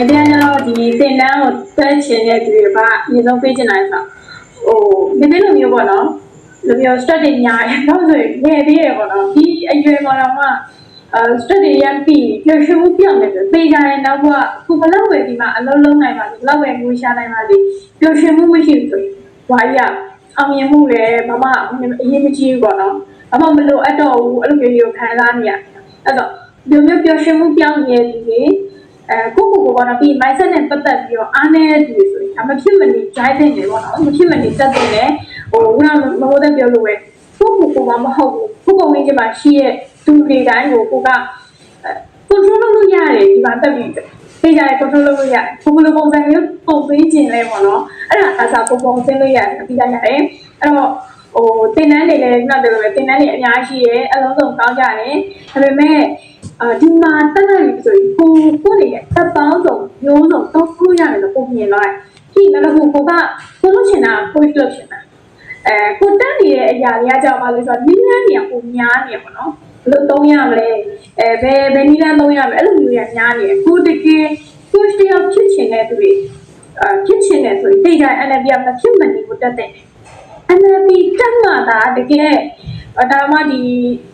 ဒီတရားကျတော့ဒီတင်တန်းကိုတွဲချင်တဲ့သူတွေကအရင်ဆုံးပေးချင်တာဆိုဟိုဒီနေ့လိုမျိုးပေါ့နော်လိုမျိုး strat တွေညာတယ်တော့ဆိုရင်ငယ်သေးတယ်ပေါ့နော်ဒီအရွယ်ပေါ်တော့မှအဲ strat တွေရပြီးပျော်ရွှင်မှုပြောင်းနေတယ်ပေးကြတဲ့နောက်ကခုဘလောက်ပဲဒီမှာအလုံးလုံးနိုင်ပါလိဘလောက်ပဲငွေရှာနိုင်ပါလိပျော်ရွှင်မှုမရှိဘူးဆိုရင်ဝါကြီးကအောင်မြင်မှုလည်းဘာမှအရေးမကြီးဘူးပေါ့နော်ဘာမှမလိုအပ်တော့ဘူးအဲ့လိုမျိုးမျိုးခံစားနေရတယ်အဲ့တော့ဒီမျိုးပျော်ရွှင်မှုပြောင်းနေတဲ့လူတွေ အဲကိုကိုကိုကတော့ပြီး mindset နဲ့ပတ်သက်ပြီးတော့အားနည်းသူတွေဆိုရင်ဒါမဖြစ်မနေ drive တဲ့နေပေါ့နော်မဖြစ်မနေတက်တဲ့နေဟိုခုနကမဟုတ်တဲ့ပြောလို့ပဲကိုကိုကိုကမဟုတ်ဘူးကိုကိုဝင်းချင်းမှာရှိရဲ့သူတွေတိုင်းကိုကိုက control လုပ်လို့ရတယ်ဒီမှာတက်ပြီးပေးကြတယ် control လုပ်လို့ရတယ်ကိုကိုလိုပုံစံမျိုးပုံပေးခြင်းလဲပေါ့နော်အဲ့ဒါအစားကိုပုံစံလို့ရတယ်ပြီးကြရတယ်အဲ့တော့ဟိုတင်တန်းတွေလည်းခုနကပြောလို့ပဲတင်တန်းတွေအများကြီးရဲ့အလုံးစုံကောင်းကြတယ်ဒါပေမဲ့ အာဒီမှာတက်လိုက်ပြီဆိုရင်ကိုကိုနေရဲ့တပ်ပေါင်းစုံမျိုးစုံတော့ကိုရတယ်လို့ပုံမြင်လိုက်ဒီနောက်တစ်ခုကိုကကိုလို့ချင်တာ push လုပ်ချင်တာအဲကိုတက်နေတဲ့အရာတွေကကြောင့်ပါလို့ဆိုတော့နီးလန်းတွေကပုံများနေပါတော့ဘယ်လိုသုံးရမလဲအဲဘယ်ဘယ်နီးလန်းသုံးရမလဲအဲ့လိုမျိုးရများနေကိုတကယ် push တယောက်ဖြစ်ချင်တဲ့သူတွေအာဖြစ်ချင်တယ်ဆိုရင်တိတ်ကြ NLP ကမဖြစ်မနေကိုတက်တဲ့ NLP တက်မှသာတကယ် အဒါမှဒီ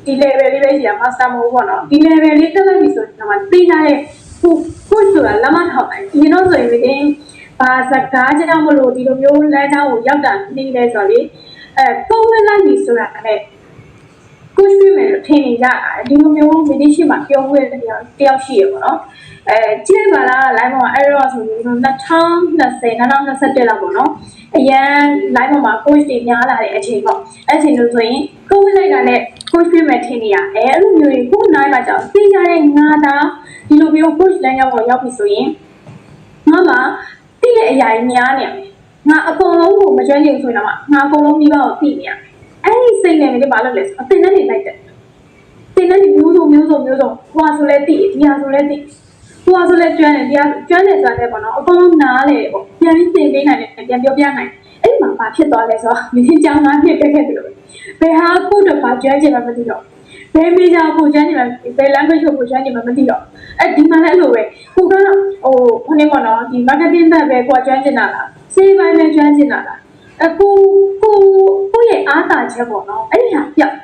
ဒီ level လေးပဲရှိတာ master မဟုတ်ဘူးပေါ့နော်ဒီ level လေးတက်လိုက်ပြီဆိုရင်တော့သိကြတဲ့ကိုကိုဆိုတာလက်မထောက်နိုင်ဒီတော့ဆိုရင်ဒီဘာစကားကြောင့်မလို့ဒီလိုမျိုးလမ်းကြောင်းကိုရောက်တာနေလဲဆိုတော့လေအဲပုံဝင်လိုက်ပြီဆိုတာနဲ့ ကိုရှိမယ်လို့ထင်နေကြတာဒီလိုမျိုးမင်းရှိမှပြောခွင့်တယောက်တယောက်ရှိရပေါ့နော်အဲကြည့်ပါလား live မှာ error ဆိုပြီးတော့2020 2021လောက်ပေါ့နော်အရန် live မှာ coach တွေများလာတဲ့အချိန်ပေါ့အဲ့အချိန်လို့ဆိုရင်ကိုဝင်လိုက်တာနဲ့ coach ပြမယ်ထင်နေရအဲအဲ့လိုမျိုးကိုနိုင်ပါကြောင်သိကြတဲ့ငါသားဒီလိုမျိုး coach လမ်းကြောင်းပေါ်ရောက်ပြီဆိုရင်ငါမှသိတဲ့အရာကြီးများနေတယ်ငါအကုန်လုံးကိုမကျွမ်းကျင်ဆိုရင်တော့ငါအကုန်လုံးပြီးပါကိုသိနေရ အဲ့ဒီစိတ်နဲ့မင်းဘာလုပ်လဲဆိုအတင်နဲ့နေလိုက်တယ်တင်နဲ့မျိုးစုံမျိုးစုံမျိုးစုံဟိုဟာဆိုလဲသိဒီဟာဆိုလဲသိဟိုဟာဆိုလဲကျွမ်းတယ်ဒီဟာကျွမ်းတယ်ဆိုတာလည်းပေါ့နော်အကုန်လုံးနားလေပေါ့ပြန်ပြီးသင်ပေးနိုင်တယ်ပြန်ပြောပြနိုင်အဲ့ဒီမှာဘာဖြစ်သွားလဲဆိုတော့မင်းကြောင်းသားနှစ်တက်ခဲ့တယ်လို့ဘယ်ဟာကိုတော့ဘာကျွမ်းကျင်မှမသိတော့ဘယ်မေးကြကိုကျွမ်းကျင်မှဘယ် language ကိုကျွမ်းကျင်မှမသိတော့အဲ့ဒီမှာလည်းအဲ့လိုပဲကိုကဟိုခொနေပေါ့နော်ဒီ marketing ဘက်ပဲကိုကျွမ်းကျင်တာလားစေးပိုင်းပဲကျွမ်းကျင်တာလား အကိုကိုကိုရဲ့အားတာချက်ပေါ့နော်အဲ့ဒီဟာပြောက်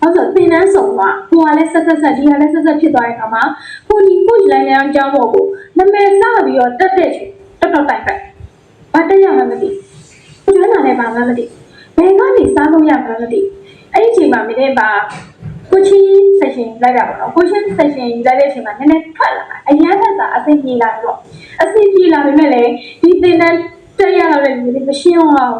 အဲ့ဆိုသင်တန်းဆောင်ကကိုကလည်းဆက်ဆက်ဆက်ဒီကလည်းဆက်ဆက်ဖြစ်သွားတဲ့အခါမှာကိုဒီ coach လိုင်းလမ်းကြောင်းပေါ်ကိုနာမည်စပြီးတော့တက်တဲ့ချိန်တက်တော့တိုင်ပဲဘာတက်ရမှမသိဘူးကျွမ်းတာလည်းဘာမှမသိဘယ်ကနေစားလို့ရမှမသိအဲ့ဒီချိန်မှာမင်းတို့ပါကိုချင်း session လိုက်တာပေါ့နော်ကိုချင်း session လိုက်တဲ့အချိန်မှာနည်းနည်းထွက်လာတာအရန်ထက်သာအသိပြေလာတော့အသိပြေလာပေမဲ့လည်းဒီသင်တန်းတက်ရတော့လည်းမရှင်းအောင်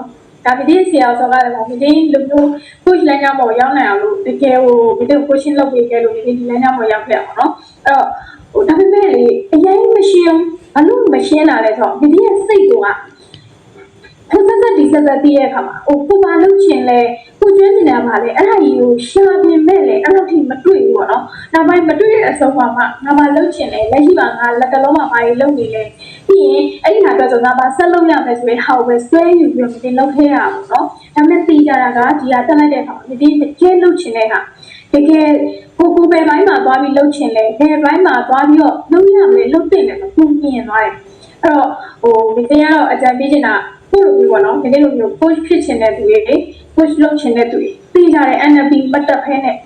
ဒါမင်းဆရာဆိုတော့လည်းမင်းလူမျိုး coach လမ်းကြောင်းပေါ်ရောက်နိုင်အောင်လို့တကယ်ဟိုမင်းတို့ coaching လုပ်ပေးခဲ့လို့ဒီဒီလမ်းကြောင်းပေါ်ရောက်ခဲ့အောင်နော်အဲ့တော့ဟိုဒါပေမဲ့လေအရင်မရှင်းဘာလို့မရှင်းလာလဲဆိုတော့ဒီရဲ့စိတ်ကဖက်ဖက်ဒီဆက်ဆက်တည်ရဲ့အခါမှာဟိုကိုပါလုပ်ချင်လဲကိုကျွမ်းနေတာပါလေအဲ့ဒါကြီးကိုရှာပြင်မဲ့လေအဲ့လိုထိမတွေ့ဘူးပေါ့နော်နောက်ပိုင်းမတွေ့တဲ့အဆုံးမှာမှငါမလုပ်ချင်လဲလက်ရှိမှာငါလက်ကလုံးမှာဘာကြီးလုပ်နေလဲ ပြီးရင်အဲ့ဒီဟာအတွက်ဆိုငါပါဆက်လုပ်ရမယ်ဆိုရင်ဟောက်ပဲဆွဲယူပြီးတော့တင်လုပ်ခဲ့ရတာပေါ့နော်ဒါပေမဲ့တည်ကြတာကဒီဟာတက်လိုက်တဲ့အခါမှာဒီတကယ်လုပ်ချင်တဲ့ဟာတကယ်ကိုကိုပဲဘိုင်းမှာသွားပြီးလုပ်ချင်လဲဘယ်ဘိုင်းမှာသွားပြီးတော့လုပ်ရမယ်လုပ်တင်တယ်ကိုမြင်သွားတယ်အဲ့တော့ဟိုဒီတရားတော့အကြံပေးချင်တာကိုလိုမျိုးပေါ့နော်ဒီလိုမျိုး coach ဖြစ်ချင်တဲ့သူတွေ coach လုပ်ချင်တဲ့သူတွေသိကြတဲ့ NLP ပတ်သက်ဖဲနဲ့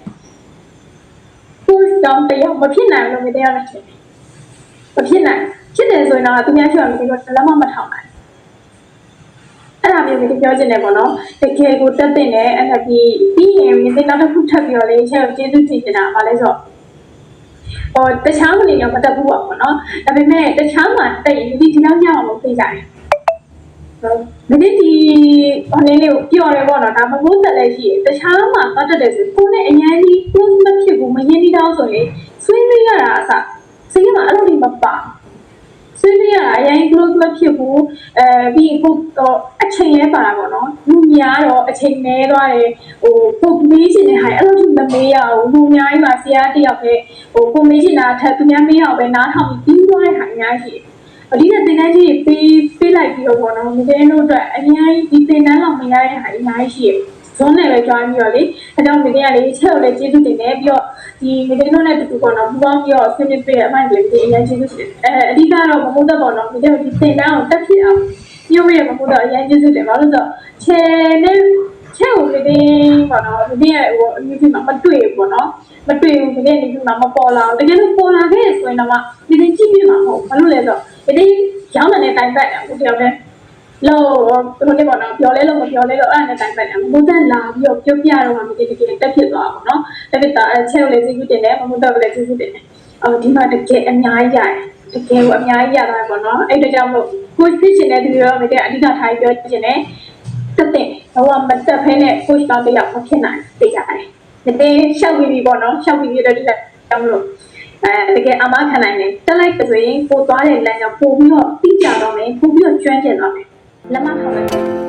coach တောင်းတရားမဖြစ်နိုင်လို့မတရားနဲ့ဖြစ်မဖြစ်နိုင် ဖြစ်တယ်ဆိုရင်တော့သူများချော်ပြီးတော့လည်းမမထောင်နိုင်အဲ့ဒါမျိုးကိုပြောချင်တယ်ပေါ့နော်တကယ်ကိုတက်တဲ့နဲ့ NLP ပြီးရင်ဒီနောက်တစ်ခုထပ်ပြီးတော့လေချက်ကိုကျေးဇူးတင်ချင်တာဗာလဲဆိုတော့ဟိုတခြားမနေတော့မတက်ဘူးပေါ့နော်ဒါပေမဲ့တခြားမှာတက်ရင်ဒီဒီလောက်ညအောင်လို့သိကြတယ်မင်းဒီဟိုလေးလေးကိုပြောရဲပေါ့နော်ဒါမဟုတ်သက်လည်းရှိတယ်တခြားမှာပတ်တက်တယ်ဆိုကိုနဲ့အញ្ញမ်းကြီး close မဖြစ်ဘူးမရင်းနှီးတော့ဆိုရင်ဆွေးနွေးရတာအစစိတ်ကအဲ့လိုနေမပါ ဆွေးနွေးရတာအရင် close မဖြစ်ဘူးအဲပြီးကိုတော့အချိန်လဲပါတာပေါ့နော်လူများတော့အချိန်နဲသွားတယ်ဟိုကိုမေးချင်တဲ့ဟာအဲ့လိုမမေးရဘူးလူများကြီးမှာဆရာတယောက်ပဲဟိုကိုမေးချင်တာထပ်သူများမေးအောင်ပဲနားထောင်ပြီးပြီးသွားတဲ့ဟာအများကြီးအဒီကသင်တန်းကြီးပေးပေးလိုက်ပြီးတော့ပေါ့နော်မင်းတို့အတွက်အများကြီးဒီသင်တန်းလောက်မရတဲ့ဟာအများကြီးရှိတယ်ဇွန်းနဲ့ပဲ join ပြီးတော့လေအဲကြောင့်မင်းကလေချက်ကိုလည်းကျေးဇူးတင်တယ်ပြီးတော့ ဒဒီမတင်တော့နဲ့တူတူပေါ့နော်ပူပေါင်းပြီးတော့ဆင်းနေပြတဲ့အမိုက်လေးဒီအရင်ကျေးဇူးတင်အဲအဓိကတော့မဟုတ်တော့ပေါ့နော်ဒီတော့ဒီတင်တန်းကိုတက်ဖြစ်အောင်ညှို့ရမဟုတ်တော့အရင်ကျေးဇူးတင်ပါလို့ဆိုချေနဲ့ချဲကိုမတင်ပေါ့နော်မတင်ရဲ့ဟိုအမျိုးကြီးမှာမတွေ့ဘူးပေါ့နော်မတွေ့ဘူးမတင်နေပြီးမှမပေါ်လာဘူးတကယ်လို့ပေါ်လာခဲ့ဆိုရင်တော့မတင်ကြည့်ပြမှာမဟုတ်ဘာလို့လဲဆိုတော့ဒီရောင်းတဲ့တိုင်ပတ်တယ်ဟိုတယောက်တည်းလို့ဟိုနေ့ပေါ့နော်ပြောလဲလို့မပြောလဲလို့အဲ့ဒါနဲ့တိုင်းပတ်တယ်မမိုးတက်လာပြီးတော့ပြောပြတော့မှမတကယ်တကယ်တက်ဖြစ်သွားပါတော့နော် တက်ဖြစ်တာအဲချဲကိုလည်းကျေးဇူးတင်တယ်မမိုးတက်ကိုလည်းကျေးဇူးတင်တယ်အော်ဒီမှာတကယ်အများကြီးရတယ်တကယ်ကိုအများကြီးရတာပေါ့နော်အဲ့ဒါကြောင့်မို့ကိုဖြစ်ချင်တဲ့သူတွေတော့မတဲ့အဓိကထားပြောချင်တယ်တက်တဲ့ဘောမတက်ဖဲနဲ့ကိုရှောင်းတယောက်မဖြစ်နိုင်သိရတယ်မတင်ရှောက်ပြီးပြီပေါ့နော်ရှောက်ပြီးပြီတော့ဒီကကြောင့်မလို့အဲတကယ်အမခံနိုင်တယ်တက်လိုက်ဆိုရင်ပိုသွားတဲ့လမ်းကြောင့်ပို့ပြီးတော့တိကျတော့မယ်ပို့ပြီးတော့ကျွမ်းကျင်တော့မယ်လက်မထောက်လိုက်